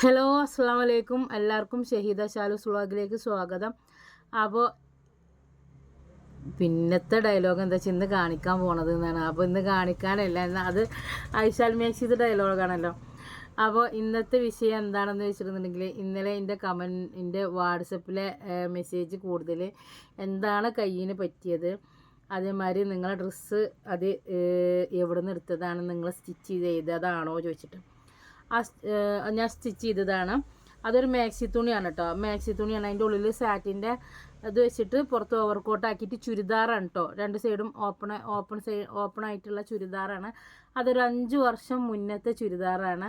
Hello അസ്സാം വലൈക്കും എല്ലാവർക്കും ഷഹീദ ഷാലുസ് വ്ളോഗിലേക്ക് സ്വാഗതം. അപ്പോൾ പിന്നത്തെ ഡയലോഗ് എന്താ വെച്ചാൽ ഇന്ന് കാണിക്കാൻ പോണത് എന്നാണ് അപ്പോൾ ഇന്ന് കാണിക്കാനല്ല എന്നാൽ അത് ഐശാൽ മേക്സിത് ഡയലോഗാണല്ലോ അപ്പോൾ ഇന്നത്തെ വിഷയം എന്താണെന്ന് വെച്ചിട്ടുണ്ടെങ്കിൽ ഇന്നലെ എന്റെ കമൻ എന്റെ വാട്സപ്പിലെ മെസ്സേജ് കൂടുതൽ എന്താണ് കയ്യിന് പറ്റിയത്? അതേമാതിരി നിങ്ങളെ ഡ്രസ്സ് അത് എവിടെ നിന്ന് എടുത്തതാണ്? നിങ്ങൾ സ്റ്റിച്ച് ചെയ്തതാണോ ചോദിച്ചിട്ട്. ഞാൻ സ്റ്റിച്ച് ചെയ്തതാണ്. അതൊരു മാക്സി തുണിയാണ് കേട്ടോ മാക്സി തുണിയാണ്. അതിന്റെ ഉള്ളിൽ സാറ്റിന്റെ അത് വെച്ചിട്ട് പുറത്ത് ഓവർ ആക്കിയിട്ട് ചുരിദാറാണ് കേട്ടോ രണ്ട് സൈഡും ഓപ്പൺ ഓപ്പൺ സൈഡ് ഓപ്പൺ ആയിട്ടുള്ള ചുരിദാറാണ്. അതൊരു അഞ്ച് വർഷം മുന്നത്തെ ചുരിദാറാണ്.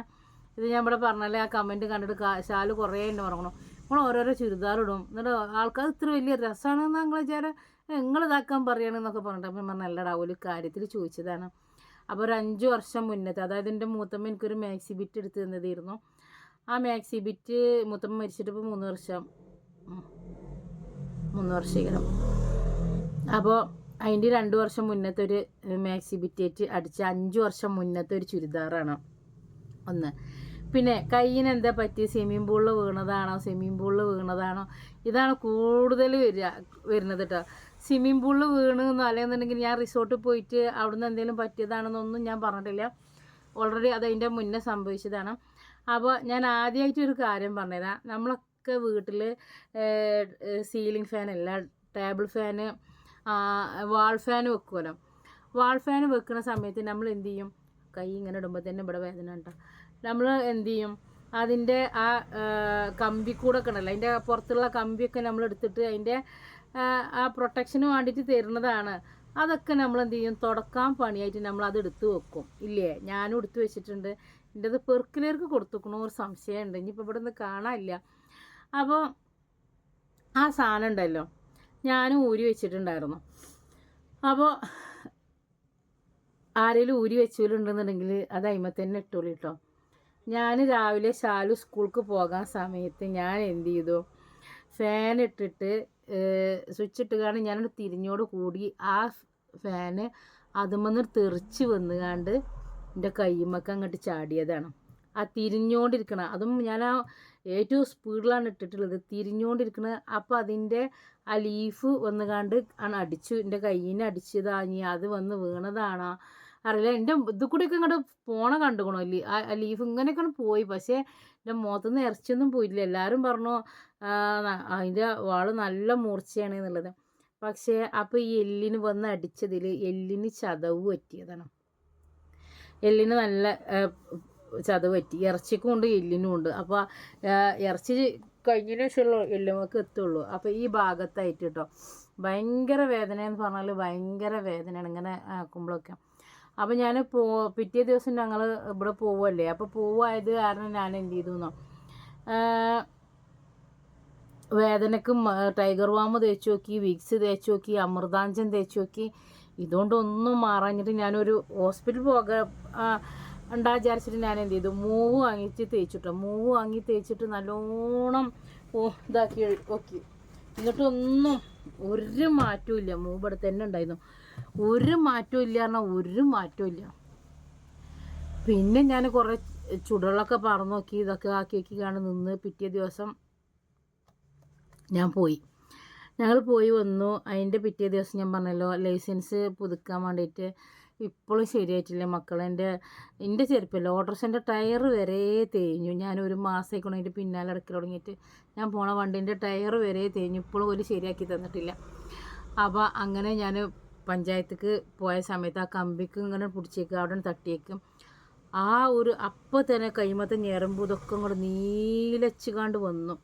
ഇത് ഞാൻ ഇവിടെ പറഞ്ഞാലേ ആ കമന്റ് കണ്ടിട്ട് കാശാൽ കുറേ ഉണ്ട് പറഞ്ഞു നമ്മൾ ഓരോരോ ചുരിദാർ ഇടും. എന്നിട്ട് ആൾക്കാർ ഇത്ര വലിയ രസമാണെന്ന് നിങ്ങൾ വിചാരം? നിങ്ങൾ ഇതാക്കാൻ പറയണമെന്നൊക്കെ പറഞ്ഞിട്ട് അപ്പം ഞാൻ പറഞ്ഞു അല്ലടാ ഒരു കാര്യത്തിൽ ചോദിച്ചതാണ്. അപ്പോൾ ഒരു അഞ്ച് വർഷം മുന്നത്തെ അതായത് എന്റെ മൂത്തമ്മ എനിക്കൊരു മാക്സി ബിറ്റ് എടുത്ത് തന്നതായിരുന്നു ആ മാക്സി ബിറ്റ് മൂത്തമ്മ മരിച്ചിട്ട് മൂന്ന് വർഷം. മൂന്ന് വർഷം അപ്പോൾ അതിന്റെ രണ്ട് വർഷം മുന്നത്തെ ഒരു മാക്സി ബിറ്റേറ്റ് അടിച്ച അഞ്ച് വർഷം മുന്നത്തെ ഒരു ചുരിദാറാണ് ഒന്ന് പിന്നെ കയ്യിന് എന്താ പറ്റി സ്വിമ്മിംഗ് പൂളിൽ വീണതാണോ? സ്വിമ്മിംഗ് പൂളിൽ വീണതാണോ? ഇതാണ് കൂടുതൽ വരിക വരുന്നത് കേട്ടോ സ്വിമ്മിംഗ് പൂളിൽ വീണെന്നോ അല്ലെന്നുണ്ടെങ്കിൽ ഞാൻ റിസോർട്ടിൽ പോയിട്ട് അവിടുന്ന് എന്തെങ്കിലും പറ്റിയതാണെന്നൊന്നും ഞാൻ പറഞ്ഞിട്ടില്ല. ഓൾറെഡി അത് അതിന്റെ മുന്നേ സംഭവിച്ചതാണ്. അപ്പോൾ ഞാൻ ആദ്യമായിട്ട് ഒരു കാര്യം പറഞ്ഞുതരാം. നമ്മളൊക്കെ വീട്ടിൽ സീലിംഗ് ഫാൻ അല്ല ടേബിൾ ഫാന് വാൾ ഫാൻ വെക്കുമല്ലോ വാൾ ഫാൻ വെക്കുന്ന സമയത്ത് നമ്മൾ എന്ത് ചെയ്യും? കൈ ഇങ്ങനെ ഇടുമ്പോൾ തന്നെ ഇവിടെ വേദന ഉണ്ടോ? നമ്മൾ എന്ത് ചെയ്യും? അതിന്റെ ആ ആ, കമ്പി കൂടെ ഒക്കെ ഉണ്ടല്ലോ അതിന്റെ പുറത്തുള്ള കമ്പിയൊക്കെ നമ്മൾ എടുത്തിട്ട് അതിന്റെ ആ, പ്രൊട്ടക്ഷന് വേണ്ടിയിട്ട് തരുന്നതാണ്. അതൊക്കെ നമ്മൾ എന്ത് ചെയ്യും? തുടക്കാൻ പണിയായിട്ട് നമ്മൾ അത് എടുത്ത് വെക്കും. ഇല്ലേ? ഞാനും എടുത്ത് വെച്ചിട്ടുണ്ട്. എന്റെ അത് പെർക്കിലേക്ക് കൊടുത്തുക്കണോ? ഒരു സംശയമുണ്ട് ഇനിയിപ്പോൾ ഇവിടെ നിന്ന് കാണാനില്ല. അപ്പോൾ ആ സാധനം ഉണ്ടല്ലോ. ഞാനും ഊരി വെച്ചിട്ടുണ്ടായിരുന്നു. അപ്പോൾ ആരെങ്കിലും ഊരി വെച്ചുണ്ടെന്നുണ്ടെങ്കിൽ അത് അയിമ തന്നെ ഇട്ടോളൂ കേട്ടോ ഞാൻ രാവിലെ ശാലു സ്കൂൾക്ക് പോകാൻ സമയത്ത് ഞാൻ എന്ത് ചെയ്തു? ഫാൻ ഇട്ടിട്ട് സ്വിച്ച് ഇട്ട് കാരണം ഞാനൊരു തിരിഞ്ഞോട് കൂടി ആ ഫാന് അതുമെന്ന് തെറിച്ച് വന്നുകാണ്ട് എന്റെ കയ്യുമൊക്കെ അങ്ങോട്ട് ചാടിയതാണ്. ആ തിരിഞ്ഞോണ്ടിരിക്കണ അതും ഞാൻ ആ ഏറ്റവും സ്പീഡിലാണ് ഇട്ടിട്ടുള്ളത്. തിരിഞ്ഞോണ്ടിരിക്കണ അപ്പോൾ അതിന്റെ ആ ലീഫ് വന്നുകാണ്ട് ആണ് അടിച്ചു എന്റെ കയ്യിനെ അടിച്ചതാ ഇനി അത് വന്ന് വീണതാണോ അറിയില്ല. എന്റെ ഇത് കൂടെയൊക്കെ ഇങ്ങോട്ട് പോണ കണ്ടുക്കണോ. ആ ലീഫ് ഇങ്ങനെയൊക്കെയാണ് പോയി. പക്ഷേ എന്റെ മുഖത്തുനിന്ന് ഇറച്ചിയൊന്നും പോയില്ല എല്ലാവരും പറഞ്ഞു അതിന്റെ വാൾ നല്ല മൂർച്ചയാണ് എന്നുള്ളത്. പക്ഷേ അപ്പോൾ ഈ എല്ലിന് വന്ന് അടിച്ചതിൽ എല്ലിന് ചതവ് പറ്റിയതാണ്. എല്ലിന് നല്ല ചതവ് പറ്റി. ഇറച്ചിക്കും ഉണ്ട് എല്ലിനും ഉണ്ട്. അപ്പോൾ ഇറച്ചി കഴിഞ്ഞതിനു ശേഷമുള്ള എല്ലുമൊക്കെ എത്തുള്ളൂ. അപ്പോൾ ഈ ഭാഗത്തായിട്ട് കേട്ടോ ഭയങ്കര വേദന എന്ന് പറഞ്ഞാൽ ഭയങ്കര വേദനയാണ്. ഇങ്ങനെ ആക്കുമ്പോഴൊക്കെ അപ്പോൾ ഞാൻ പോ പിറ്റേ ദിവസം ഞങ്ങൾ ഇവിടെ പോവുമല്ലേ അപ്പോൾ പോവായത് കാരണം ഞാൻ എന്ത് ചെയ്തു എന്നോ വേദനക്ക് ടൈഗർ വാമ് തേച്ച് നോക്കി വിക്സ് തേച്ച് നോക്കി അമൃതാഞ്ചൻ തേച്ച് നോക്കി. ഇതുകൊണ്ടൊന്നും മാറാഞ്ഞിട്ട് ഞാനൊരു ഹോസ്പിറ്റൽ പോകാൻ ഉണ്ടാ വിചാരിച്ചിട്ട് ഞാൻ എന്ത് ചെയ്തു? മൂവ് വാങ്ങിച്ച് തേച്ചിട്ടോ? മൂവ് വാങ്ങി തേച്ചിട്ട് നല്ലോണം ഓ ഇതാക്കി നോക്കി എന്നിട്ടൊന്നും ഒരു മാറ്റവും ഇല്ല. മൂവ് ഇവിടെ തന്നെ ഉണ്ടായിരുന്നു. ഒരു മാറ്റവും ഇല്ല പറഞ്ഞാൽ ഒരു മാറ്റവും ഇല്ല. പിന്നെ ഞാൻ കുറേ ചുടലൊക്കെ പറന്ന് നോക്കി ഇതൊക്കെ ആക്കി നോക്കി കാണും നിന്ന് പിറ്റേ ദിവസം ഞാൻ പോയി. ഞങ്ങൾ പോയി വന്നു. അതിന്റെ പിറ്റേ ദിവസം ഞാൻ പറഞ്ഞല്ലോ ലൈസൻസ് പുതുക്കാൻ വേണ്ടിയിട്ട് ഇപ്പോഴും ശരിയായിട്ടില്ല മക്കൾ എന്റെ ചെരുപ്പല്ല ഓട്ടോറിക്ഷന്റെ ടയർ വരെ തേഞ്ഞു. ഞാൻ ഒരു മാസമായിക്കണം അതിന്റെ പിന്നാലെ ഇടയ്ക്ക് തുടങ്ങിയിട്ട് ഞാൻ പോണ വണ്ടീന്റെ ടയർ വരെ തേഞ്ഞു. ഇപ്പോഴും ഒരു ശരിയാക്കി തന്നിട്ടില്ല. അപ്പോൾ അങ്ങനെ ഞാൻ പഞ്ചായത്തേക്ക് പോയ സമയത്ത് ആ കമ്പിക്ക് ഇങ്ങനെ പിടിച്ചേക്കും അവിടെ തട്ടിയേക്കും. ആ ഒരു അപ്പം തന്നെ കൈമത്തെ ഞെരമ്പ് ഇതൊക്കെ ഇങ്ങോട്ട് നീലച്ചുകാണ്ട് വന്നു.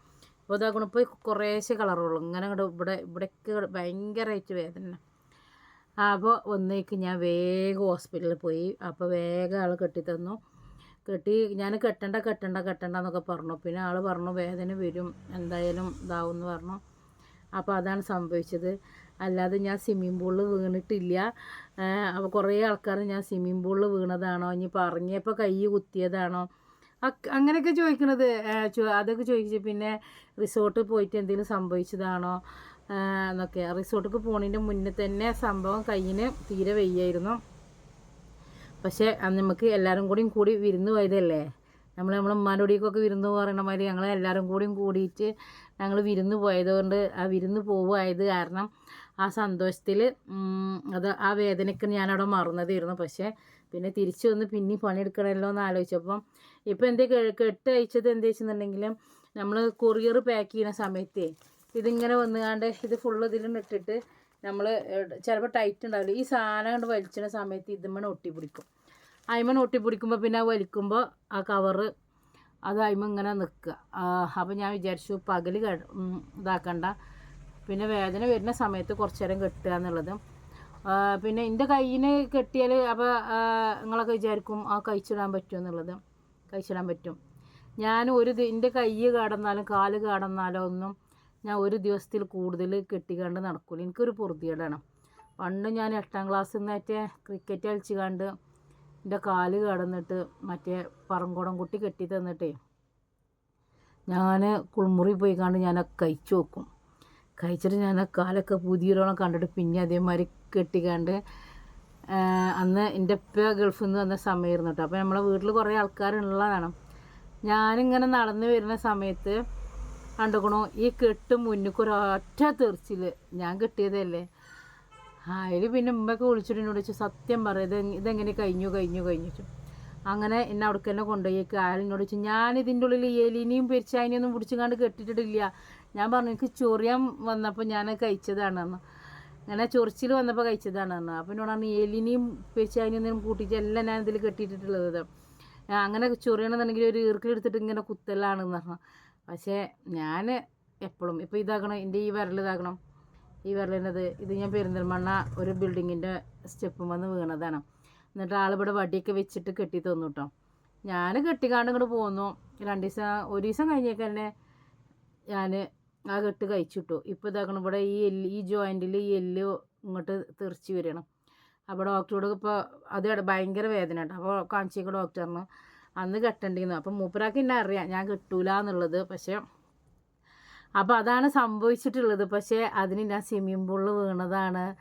അപ്പോൾ ഇതാക്കണം ഇപ്പോൾ കുറേശ്ശെ കളറുള്ളൂ ഇങ്ങനെ അങ്ങോട്ട് ഇവിടെ ഇവിടേക്ക് ഭയങ്കരമായിട്ട് വേദന. അപ്പോൾ ഒന്നേക്ക് ഞാൻ വേഗം ഹോസ്പിറ്റലിൽ പോയി. അപ്പോൾ വേഗം ആൾ കെട്ടിത്തന്നു. കെട്ടി ഞാൻ കെട്ടണ്ട കെട്ടണ്ട കെട്ടണ്ട എന്നൊക്കെ പറഞ്ഞു. പിന്നെ ആൾ പറഞ്ഞു വേദന വരും എന്തായാലും ഇതാവും എന്ന് പറഞ്ഞു. അപ്പോൾ അതാണ് സംഭവിച്ചത്. അല്ലാതെ ഞാൻ സ്വിമ്മിംഗ് പൂളിൽ വീണിട്ടില്ല. അപ്പോൾ കുറേ ആൾക്കാർ ഞാൻ സ്വിമ്മിംഗ് പൂളിൽ വീണതാണോ ഇനി പറഞ്ഞപ്പോൾ കൈ കുത്തിയതാണോ? അങ്ങനെയൊക്കെ ചോദിക്കണത്. അതൊക്കെ ചോദിച്ചു പിന്നെ റിസോർട്ടിൽ പോയിട്ട് എന്തെങ്കിലും സംഭവിച്ചതാണോ? എന്നൊക്കെ. റിസോർട്ടിൽ പോണതിന്റെ മുന്നേ തന്നെ സംഭവം കയ്യിന് തീരെ വയ്യായിരുന്നു. പക്ഷേ നമുക്ക് എല്ലാവരും കൂടിയും കൂടി വിരുന്ന് പോയതല്ലേ? നമ്മൾ നമ്മളെ ഉമ്മാനോടിക്കൊക്കെ വിരുന്ന് പറയണ മാതിരി ഞങ്ങൾ എല്ലാവരും കൂടിയും കൂടിയിട്ട് ഞങ്ങൾ വിരുന്ന് പോയതുകൊണ്ട് ആ വിരുന്ന് പോവായത് കാരണം ആ സന്തോഷത്തിൽ അത് ആ വേദനയ്ക്ക് ഞാനവിടെ മറന്നതായിരുന്നു പക്ഷേ പിന്നെ തിരിച്ചു വന്ന് പിന്നെ പണിയെടുക്കണമല്ലോ എന്ന് ആലോചിച്ചപ്പം ഇപ്പം എന്തേ കെട്ട് അയച്ചത് എന്താ വെച്ചെന്നുണ്ടെങ്കിലും നമ്മൾ കൊറിയർ പാക്ക് ചെയ്യുന്ന സമയത്തേ ഇതിങ്ങനെ വന്നുകാണ്ട് ഇത് ഫുള്ള് ഇതിലും ഇട്ടിട്ട് നമ്മൾ ചിലപ്പോൾ ടൈറ്റ് ഉണ്ടാവില്ല. ഈ സാധനം കൊണ്ട് വലിച്ചിന സമയത്ത് ഇതുമ്മണ് ഒട്ടിപ്പിടിക്കും. ഒട്ടി ഒട്ടിപ്പിടിക്കുമ്പോൾ പിന്നെ വലിക്കുമ്പോൾ ആ കവറ് അത് അയിമ ഇങ്ങനെ നിൽക്കുക. അപ്പോൾ ഞാൻ വിചാരിച്ചു പകൽ ഇതാക്കണ്ട. പിന്നെ വേദന വരുന്ന സമയത്ത് കുറച്ച് നേരം കെട്ടുക എന്നുള്ളത്. പിന്നെ എന്റെ കയ്യിന് കെട്ടിയാൽ അപ്പോൾ നിങ്ങളൊക്കെ വിചാരിക്കും ആ കഴിച്ചിടാൻ പറ്റും എന്നുള്ളത്. കഴിച്ചിടാൻ പറ്റും. ഞാൻ ഒരു എന്റെ കൈ കടന്നാലും കാൽ കടന്നാലോ ഒന്നും ഞാൻ ഒരു ദിവസത്തിൽ കൂടുതൽ കെട്ടിക്കാണ്ട് നടക്കില്ല എനിക്കൊരു പൊറുതിയേടാണ് പണ്ട് ഞാൻ എട്ടാം ക്ലാസ്സിൽ നിന്നേറ്റ ക്രിക്കറ്റ് കളിച്ച് കണ്ട് എന്റെ കാൽ കടന്നിട്ട് മറ്റേ പറങ്കുടം കുട്ടി കെട്ടി തന്നിട്ടേ ഞാൻ കുളിമുറി പോയി കണ്ട് ഞാൻ കഴിച്ചു വെക്കും കഴിച്ചിട്ട് ഞാൻ ആ കാലൊക്കെ പുതിയൊരോളം കണ്ടിട്ട് പിന്നെ അതേമാതിരി കെട്ടിക്കാണ്ട് അന്ന് എന്റെ ഉപ്പ ഗൾഫിൽ നിന്ന് വന്ന സമയമായിരുന്നു കേട്ടോ. അപ്പോൾ നമ്മളെ വീട്ടിൽ കുറേ ആൾക്കാരുള്ളതാണ്. ഞാനിങ്ങനെ നടന്നു വരുന്ന സമയത്ത് കണ്ടുക്കണു ഈ കെട്ട് മുന്നിക്ക് ഒരൊറ്റ തെറിച്ചിൽ ഞാൻ കെട്ടിയതല്ലേ? അതിൽ പിന്നെ ഉമ്മയൊക്കെ വിളിച്ചിട്ട് എന്നോട് ചോദിച്ചു സത്യം പറയും ഇത് ഇതെങ്ങനെ കഴിഞ്ഞു കഴിഞ്ഞു കഴിഞ്ഞു? അങ്ങനെ എന്നെ അവിടേക്ക് തന്നെ കൊണ്ടുപോയി കാലിനോട് ചോദിച്ചു ഞാൻ ഇതിന്റെ ഉള്ളിൽ എലിനെയും പെരിച്ചായനെയൊന്നും പിടിച്ചുകൊണ്ട് കെട്ടിട്ടിട്ടില്ല. ഞാൻ പറഞ്ഞു എനിക്ക് ചൊറിയാൻ വന്നപ്പോൾ ഞാൻ കഴിച്ചതാണെന്ന്. അങ്ങനെ ചൊറിച്ചിൽ വന്നപ്പോൾ കഴിച്ചതാണെന്ന്. അപ്പം എന്നോടാണ് എലിനെയും പെരിച്ചായനെയും കൂട്ടിയിട്ട് എല്ലാം ഞാൻ ഇതിൽ കെട്ടിയിട്ടുള്ളത് അങ്ങനെ ചൊറിയണമെന്നുണ്ടെങ്കിൽ ഒരു ഈർക്കിലെടുത്തിട്ട് ഇങ്ങനെ കുത്തലാണെന്ന് പറഞ്ഞു. പക്ഷേ ഞാൻ എപ്പോഴും ഇപ്പോൾ ഇതാക്കണം എന്റെ ഈ വിരൽ ഇതാക്കണം ഈ വിരലിനത് ഇത് ഞാൻ പെരിന്തൽമണ്ണ ഒരു ബിൽഡിങ്ങിന്റെ സ്റ്റെപ്പും വന്ന് വീണതാണ്. എന്നിട്ട് ആളിവിടെ വടിയൊക്കെ വെച്ചിട്ട് കെട്ടി തന്നു കേട്ടോ ഞാൻ കെട്ടിക്കാണ്ട് ഇങ്ങോട്ട് പോന്നു. രണ്ട് ദിവസം ഒരു ദിവസം കഴിഞ്ഞേക്കന്നെ ഞാൻ ആ കെട്ട് കഴിച്ചിട്ടു. ഇപ്പോൾ ഇതാക്കണം ഇവിടെ ഈ എല്ല് ഈ ജോയിന്റിൽ ഈ എല്ല് ഇങ്ങോട്ട് തെറിച്ച് വരണം. അപ്പോൾ ഡോക്ടറോട് ഇപ്പോൾ അത് ഭയങ്കര വേദന ഉണ്ട് അപ്പോൾ കാണിച്ചേക്ക് ഡോക്ടറിന്. അന്ന് കെട്ടണ്ടിരുന്നു. അപ്പം മൂപ്പരാക്ക് എന്നെ അറിയാം. ഞാൻ കിട്ടൂല എന്നുള്ളത് പക്ഷേ അപ്പോൾ അതാണ് സംഭവിച്ചിട്ടുള്ളത്. പക്ഷേ അതിന് ഞാൻ സ്വിമ്മിംഗ് പൂളിൽ വീണതാണ്.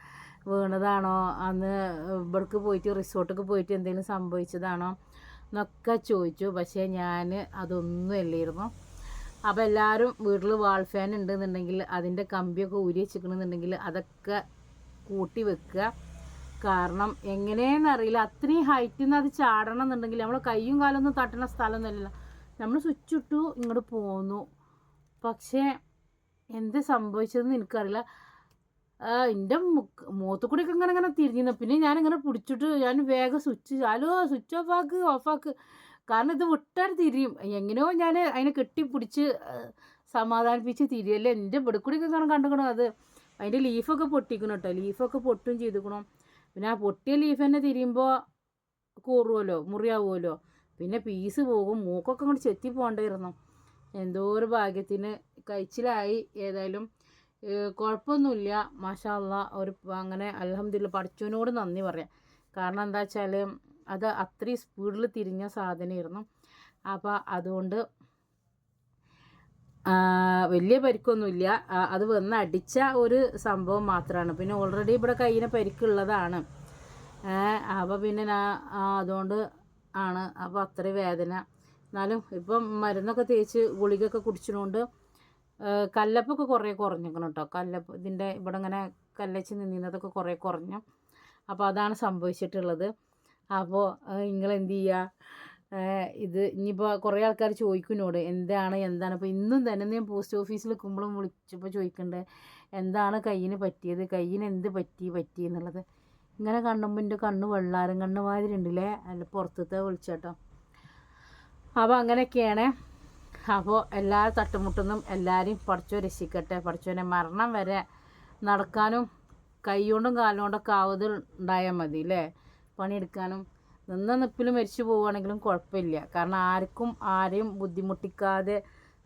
വീണതാണോ? അന്ന് ഇവിടേക്ക് പോയിട്ട് റിസോർട്ടിലേക്ക് പോയിട്ട് എന്തെങ്കിലും സംഭവിച്ചതാണോ എന്നൊക്കെ ചോദിച്ചു. പക്ഷേ ഞാൻ അതൊന്നും അല്ലായിരുന്നു അപ്പോൾ എല്ലാവരും വീട്ടിൽ വാൾ ഫാൻ ഉണ്ടെന്നുണ്ടെങ്കിൽ അതിന്റെ കമ്പിയൊക്കെ ഊരി വെച്ചിക്കണമെന്നുണ്ടെങ്കിൽ അതൊക്കെ കൂട്ടി വെക്കുക. കാരണം എങ്ങനെയെന്നറിയില്ല അത്രയും ഹൈറ്റിൽ നിന്ന് അത് ചാടണം എന്നുണ്ടെങ്കിൽ നമ്മൾ കൈയും കാലൊന്നും തട്ടണ സ്ഥലമൊന്നുമല്ല നമ്മൾ സ്വിച്ച് ഇട്ടു ഇങ്ങോട്ട് പോന്നു. പക്ഷേ എന്ത് സംഭവിച്ചതെന്ന് എനിക്കറിയില്ല. എന്റെ മൂത്ത് കൂടിയൊക്കെ ഇങ്ങനെ ഇങ്ങനെ തിരിഞ്ഞു പിന്നെ ഞാനിങ്ങനെ പിടിച്ചിട്ട് ഞാൻ വേഗം സ്വിച്ച് ഹലോ സ്വിച്ച് ഓഫ് ആക്ക് ഓഫ് ആക്ക്. കാരണം ഇത് വിട്ടാൽ തിരിയും. എങ്ങനെയോ ഞാൻ അതിനെ കെട്ടിപ്പിടിച്ച് സമാധാനിപ്പിച്ച് തിരിയല്ലേ? എന്റെ വെടുക്കുടിക്ക് കാരണം കണ്ടുക്കണം അത്? അതിന്റെ ലീഫൊക്കെ പൊട്ടിക്കണം കേട്ടോ ലീഫൊക്കെ പൊട്ടും ചെയ്തുക്കണം? പിന്നെ ആ പൊട്ടിയ ലീഫ് തന്നെ തിരിയുമ്പോൾ കൂറുമല്ലോ മുറിയാവുമല്ലോ പിന്നെ പീസ് പോകും മൂക്കൊക്കെ അങ്ങോട്ട് ചെത്തി പോകണ്ടായിരുന്നു. എന്തോ ഒരു ഭാഗ്യത്തിന് കഴിച്ചിലായി ഏതായാലും. കുഴപ്പമൊന്നുമില്ല. മാഷാല്ല ഒരു അങ്ങനെ അലഹമ്മദില്ല പഠിച്ചവനോട് നന്ദി പറയാം. കാരണം എന്താ വെച്ചാൽ അത് അത്രയും സ്പീഡിൽ തിരിഞ്ഞ സാധനമായിരുന്നു. അപ്പോൾ അതുകൊണ്ട് വലിയ പരിക്കൊന്നുമില്ല. അത് വന്ന് അടിച്ച ഒരു സംഭവം മാത്രമാണ്. പിന്നെ ഓൾറെഡി ഇവിടെ കയ്യിന് പരിക്കുള്ളതാണ്. അപ്പോൾ പിന്നെ അതുകൊണ്ട് ആണ്. അപ്പോൾ അത്ര വേദന. എന്നാലും ഇപ്പം മരുന്നൊക്കെ തേച്ച് ഗുളികയൊക്കെ കുടിച്ചതുകൊണ്ട് കല്ലപ്പൊക്കെ കുറേ കുറഞ്ഞിരിക്കണം കേട്ടോ. കല്ലപ്പ് ഇതിന്റെ ഇവിടെ ഇങ്ങനെ കല്ലച്ച് നിന്നതൊക്കെ കുറേ കുറഞ്ഞു. അപ്പോൾ അതാണ് സംഭവിച്ചിട്ടുള്ളത്. അപ്പോൾ നിങ്ങൾ എന്ത് ചെയ്യുക ഇത് ഇനിയിപ്പോൾ കുറേ ആൾക്കാർ ചോദിക്കുന്നോട് എന്താണ് എന്താണ്? അപ്പോൾ ഇന്നും തന്നെ ഞാൻ പോസ്റ്റ് ഓഫീസിൽ നിൽക്കുമ്പോഴും വിളിച്ചപ്പോൾ ചോദിക്കണ്ടേ എന്താണ് കയ്യിന് പറ്റിയത്? കയ്യിന് എന്ത് പറ്റി? പറ്റി എന്നുള്ളത്. ഇങ്ങനെ കണ്ണുമ്പോൾ എന്റെ കണ്ണ് വെള്ളാരം കണ്ണ് മാതിരി ഉണ്ടല്ലേ അല്ല പുറത്തത്തെ വിളിച്ചോട്ടോ. അപ്പോൾ അങ്ങനെയൊക്കെയാണ്. അപ്പോൾ എല്ലാ തട്ടുമുട്ടുന്നും എല്ലാവരെയും പഠിച്ചോ രക്ഷിക്കട്ടെ. പഠിച്ചോനെ മരണം വരെ നടക്കാനും കൈ കൊണ്ടും കാലുകൊണ്ടൊക്കെ ആവത് ഉണ്ടായാൽ മതി അല്ലേ പണിയെടുക്കാനും നിന്ന നിപ്പിൽ മരിച്ചു പോവുകയാണെങ്കിലും കുഴപ്പമില്ല. കാരണം ആർക്കും ആരെയും ബുദ്ധിമുട്ടിക്കാതെ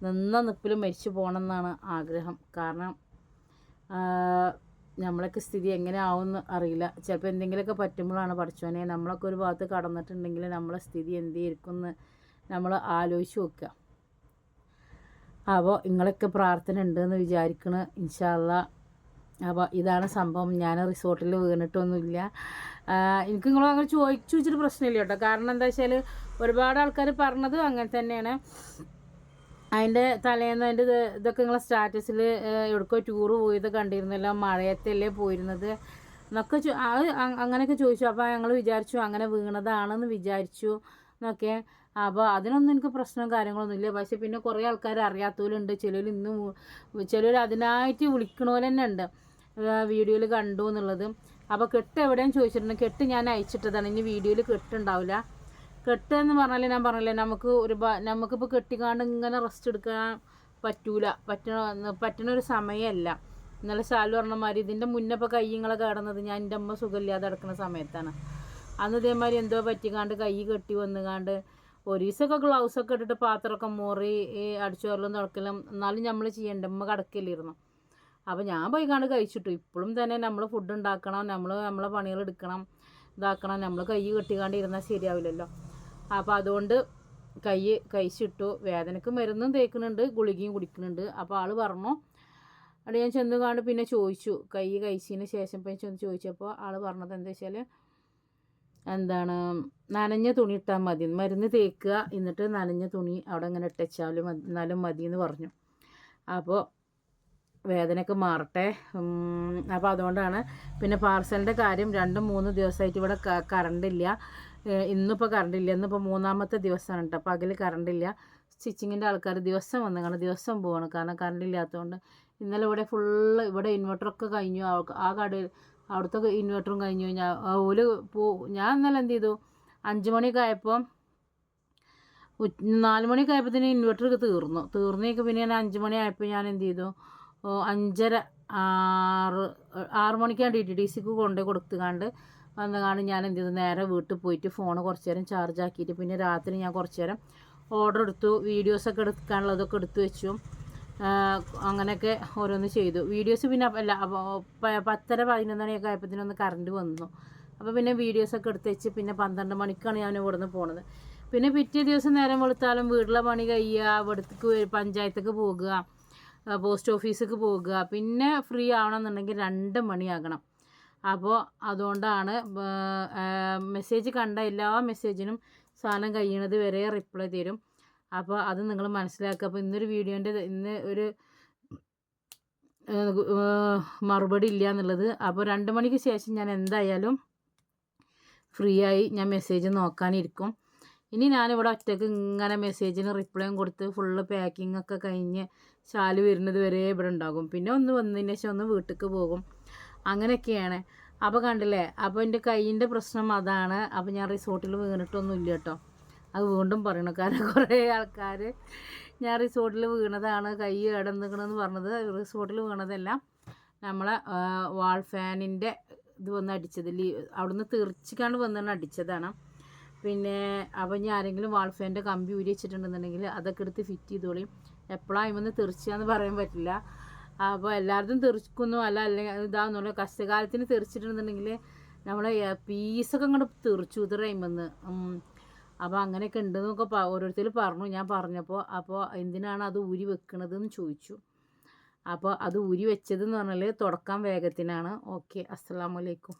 നിന്ന നിപ്പിൽ മരിച്ചു പോകണം എന്നാണ് ആഗ്രഹം. കാരണം നമ്മളൊക്കെ സ്ഥിതി എങ്ങനെ ആവുമെന്ന് അറിയില്ല. ചിലപ്പോൾ എന്തെങ്കിലുമൊക്കെ പറ്റുമ്പോഴാണ് പഠിച്ചോനെ നമ്മളൊക്കെ ഒരു ഭാഗത്ത് കടന്നിട്ടുണ്ടെങ്കിൽ നമ്മളെ സ്ഥിതി എന്ത് എന്ന് നമ്മൾ ആലോചിച്ച് നോക്കുക. അപ്പോൾ നിങ്ങളൊക്കെ പ്രാർത്ഥന ഉണ്ടെന്ന് വിചാരിക്കണ. ഇൻഷാല്ല അപ്പോൾ ഇതാണ് സംഭവം. ഞാൻ റിസോർട്ടിൽ വീണിട്ടൊന്നുമില്ല. എനിക്ക് നിങ്ങൾ അങ്ങനെ ചോദിച്ചു വെച്ചിട്ട് പ്രശ്നമില്ല കേട്ടോ. കാരണം എന്താ വെച്ചാൽ ഒരുപാട് ആൾക്കാർ പറഞ്ഞത് അങ്ങനെ തന്നെയാണ്. അതിന്റെ തലേന്ന് അതിന്റെ ഇത് ഇതൊക്കെ നിങ്ങളെ സ്റ്റാറ്റസിൽ എവിടേക്കോ ടൂറ് പോയത് കണ്ടിരുന്നല്ലോ മഴയത്തല്ലേ പോയിരുന്നത് എന്നൊക്കെ അങ്ങനെയൊക്കെ ചോദിച്ചു. അപ്പോൾ ഞങ്ങൾ വിചാരിച്ചു അങ്ങനെ വീണതാണെന്ന് വിചാരിച്ചു എന്നൊക്കെ. അപ്പോൾ അതിനൊന്നും എനിക്ക് പ്രശ്നവും കാര്യങ്ങളൊന്നുമില്ല പക്ഷേ പിന്നെ കുറേ ആൾക്കാർ അറിയാത്തവരുണ്ട്. ചിലർ ഇന്ന് ചിലർ അതിനായിട്ട് വിളിക്കണ തന്നെ ഉണ്ട് വീഡിയോയിൽ കണ്ടു എന്നുള്ളത്. അപ്പോൾ കെട്ട് എവിടെയും ചോദിച്ചിട്ടുണ്ട്. കെട്ട് ഞാൻ അയച്ചിട്ടതാണ്. ഇനി വീഡിയോയിൽ കെട്ടുണ്ടാവില്ല കെട്ട് എന്ന് പറഞ്ഞാൽ ഞാൻ പറഞ്ഞില്ലേ നമുക്ക് ഒരു നമുക്കിപ്പോൾ കെട്ടിക്കാണ്ട് ഇങ്ങനെ റെസ്റ്റ് എടുക്കാൻ പറ്റൂല. പറ്റണ പറ്റണ ഒരു സമയമല്ല ഇന്നലെ ശാലു പറഞ്ഞ മാതിരി ഇതിന്റെ മുന്നപ്പോൾ കയ്യങ്ങളെ കിടന്നത് ഞാൻ എന്റെ അമ്മ സുഖമില്ലാതെ കിടക്കുന്ന സമയത്താണ്. അന്ന് ഇതേമാതിരി എന്തോ പറ്റിക്കാണ്ട് കൈ കെട്ടി വന്നുകാണ്ട് ഒരു ഗ്ലൗസ് ഒക്കെ ഇട്ടിട്ട് പാത്രമൊക്കെ മോറി അടിച്ചോറലും തുടക്കലും എന്നാലും നമ്മൾ ചെയ്യേണ്ട? അമ്മ കിടക്കില്ലായിരുന്നു അപ്പോൾ ഞാൻ പോയി കണ്ട് കഴിച്ചിട്ടു. ഇപ്പോഴും തന്നെ നമ്മൾ ഫുഡ് ഉണ്ടാക്കണം നമ്മൾ നമ്മളെ പണികൾ എടുക്കണം ഇതാക്കണം. നമ്മൾ കൈ കെട്ടിക്കാണ്ട് ഇരുന്നാൽ ശരിയാവില്ലല്ലോ. അപ്പോൾ അതുകൊണ്ട് കൈ കഴിച്ചിട്ടു. വേദനക്ക് മരുന്നും തേക്കുന്നുണ്ട് ഗുളികയും കുടിക്കുന്നുണ്ട്. അപ്പോൾ ആൾ പറഞ്ഞു അവിടെ ഞാൻ ചെന്ന് കണ്ട് പിന്നെ ചോദിച്ചു. കൈ കഴിച്ചതിന് ശേഷം പിന്നെ ചെന്ന് ചോദിച്ചപ്പോൾ ആൾ പറഞ്ഞത് എന്താ വെച്ചാൽ എന്താണ് നനഞ്ഞ തുണി ഇട്ടാൽ മതി. മരുന്ന് തേക്കുക എന്നിട്ട് നനഞ്ഞ തുണി അവിടെ ഇങ്ങനെ ഇട്ടച്ചാലും എന്നാലും മതി എന്ന് പറഞ്ഞു. അപ്പോൾ വേദനയൊക്കെ മാറട്ടെ. അപ്പോൾ അതുകൊണ്ടാണ് പിന്നെ പാർസലിന്റെ കാര്യം രണ്ടും മൂന്ന് ദിവസമായിട്ട് ഇവിടെ കറണ്ട് ഇല്ല ഏഹ് ഇന്നിപ്പോൾ കറണ്ട് ഇല്ല ഇന്നിപ്പോൾ മൂന്നാമത്തെ ദിവസമാണ് കേട്ടോ. പകൽ കറണ്ട് ഇല്ല സ്റ്റിച്ചിങ്ങിന്റെ ആൾക്കാർ ദിവസം വന്നു ദിവസം പോവാണ്. കാരണം കറണ്ട് ഇല്ലാത്തതുകൊണ്ട് ഇന്നലെ ഇവിടെ ഫുള്ള് ഇവിടെ ഇൻവെർട്ടറൊക്കെ കഴിഞ്ഞു. ആ കടയിൽ അവിടുത്തെ ഇൻവെർട്ടറും കഴിഞ്ഞു. കഴിഞ്ഞാൽ ഓൽ പോ ഞാൻ ഇന്നലെ എന്ത് ചെയ്തു? അഞ്ച് മണിയൊക്കെ ആയപ്പോൾ നാല് മണിയൊക്കെ ആയപ്പോഴത്തേന് ഇൻവെർട്ടർ തീർന്നു. തീർന്നേക്ക് പിന്നെ ഞാൻ അഞ്ച് മണി ആയപ്പോൾ ഞാൻ എന്ത് ചെയ്തു? അഞ്ചര ആറ് ആറ് മണിക്കാണ് ഡി ടി ഡി സിക്ക് കൊണ്ടുപോയി കൊടുത്തുകാണ്ട് വന്നുകാണ്ട് ഞാൻ എന്ത് ചെയ്തു? നേരെ വീട്ടിൽ പോയിട്ട് ഫോൺ കുറച്ച് നേരം ചാർജ് ആക്കിയിട്ട് പിന്നെ രാത്രി ഞാൻ കുറച്ച് നേരം ഓർഡർ എടുത്തു. വീഡിയോസൊക്കെ എടുക്കാനുള്ളതൊക്കെ എടുത്തു വെച്ചു. അങ്ങനെയൊക്കെ ഓരോന്ന് ചെയ്തു. വീഡിയോസ് പിന്നെ അല്ല പത്തര പതിനൊന്ന് മണിയൊക്കെ ആയപ്പോഴത്തേനൊന്ന് കറണ്ട് വന്നു. അപ്പോൾ പിന്നെ വീഡിയോസൊക്കെ എടുത്ത് വെച്ച് പിന്നെ പന്ത്രണ്ട് മണിക്കാണ് ഞാൻ ഇവിടുന്ന് പോണത്. പിന്നെ പിറ്റേ ദിവസം നേരം വെളുത്താലും വീട്ടിലെ പണി കഴിയുക ഇവിടത്തേക്ക് പഞ്ചായത്തേക്ക് പോകുക പോസ്റ്റ് ഓഫീസിലേക്ക് പോകുക പിന്നെ ഫ്രീ ആവണമെന്നുണ്ടെങ്കിൽ രണ്ട് മണിയാകണം. അപ്പോൾ അതുകൊണ്ടാണ് മെസ്സേജ് കണ്ട എല്ലാ മെസ്സേജിനും സാധനം കഴിയണത് വരെ റിപ്ലൈ തരും. അപ്പോൾ അത് നിങ്ങൾ മനസ്സിലാക്കുക. അപ്പോൾ ഇന്നൊരു വീഡിയോന്റെ ഇന്ന് ഒരു മറുപടി ഇല്ല എന്നുള്ളത്. അപ്പോൾ രണ്ട് മണിക്ക് ശേഷം ഞാൻ എന്തായാലും ഫ്രീ ആയി ഞാൻ മെസ്സേജ് നോക്കാനിരിക്കും. ഇനി ഞാനിവിടെ ഒറ്റയ്ക്ക് ഇങ്ങനെ മെസ്സേജിന് റിപ്ലൈയും കൊടുത്ത് ഫുള്ള് പാക്കിംഗ് ഒക്കെ കഴിഞ്ഞ് ശാൽ വരുന്നത് വരെ ഇവിടെ ഉണ്ടാകും. പിന്നെ ഒന്ന് വന്നതിന് ശേഷം ഒന്ന് വീട്ടിലേക്ക് പോകും. അങ്ങനെയൊക്കെയാണ്. അപ്പോൾ കണ്ടില്ലേ? അപ്പോൾ എന്റെ കൈയിന്റെ പ്രശ്നം അതാണ്. അപ്പോൾ ഞാൻ റിസോർട്ടിൽ വീണിട്ടൊന്നുമില്ല കേട്ടോ. അത് വീണ്ടും പറയണം. കാരണം കുറേ ആൾക്കാർ ഞാൻ റിസോർട്ടിൽ വീണതാണ്. കൈ ഇടന്നിക്കണമെന്ന് പറഞ്ഞത്. റിസോർട്ടിൽ വീണതല്ല നമ്മളെ വാൾ ഫാനിന്റെ ഇത് വന്ന് അടിച്ചത്. ലീ അവിടുന്ന് തെറിച്ചിക്കാണ്ട് വന്നാണ് അടിച്ചതാണ്. പിന്നെ അപ്പം ഞാൻ ആരെങ്കിലും വാൾ ഫാനിന്റെ കമ്പി ഊരി വെച്ചിട്ടുണ്ടെന്നുണ്ടെങ്കിൽ അതൊക്കെ എടുത്ത് ഫിറ്റ് ചെയ്തോളിയും എപ്പോഴാണ് ഇവന്ന് തീർച്ചയാന്ന് പറയാൻ പറ്റില്ല. അപ്പോൾ എല്ലാവരും തെറിക്കുന്നു അല്ല അല്ലെങ്കിൽ ഇതാന്നുള്ള. കഷ്ടകാലത്തിന് തെറിച്ചിട്ടുണ്ടെന്നുണ്ടെങ്കിൽ നമ്മളെ പീസൊക്കെ അങ്ങോട്ട് തെറിച്ചു. ഇതറയുമെന്ന് അപ്പോൾ അങ്ങനെയൊക്കെ ഉണ്ടെന്നൊക്കെ ഓരോരുത്തർ പറഞ്ഞു. ഞാൻ പറഞ്ഞപ്പോൾ അപ്പോൾ എന്തിനാണ് അത് ഊരി വെക്കണതെന്ന് ചോദിച്ചു. അപ്പോൾ അത് ഊരി വെച്ചതെന്ന് പറഞ്ഞാൽ തുടക്കാൻ വേഗത്തിനാണ്. ഓക്കെ. അസ്സലാമലൈക്കും